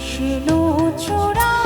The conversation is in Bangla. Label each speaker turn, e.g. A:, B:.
A: কৃষ্ণ চোরা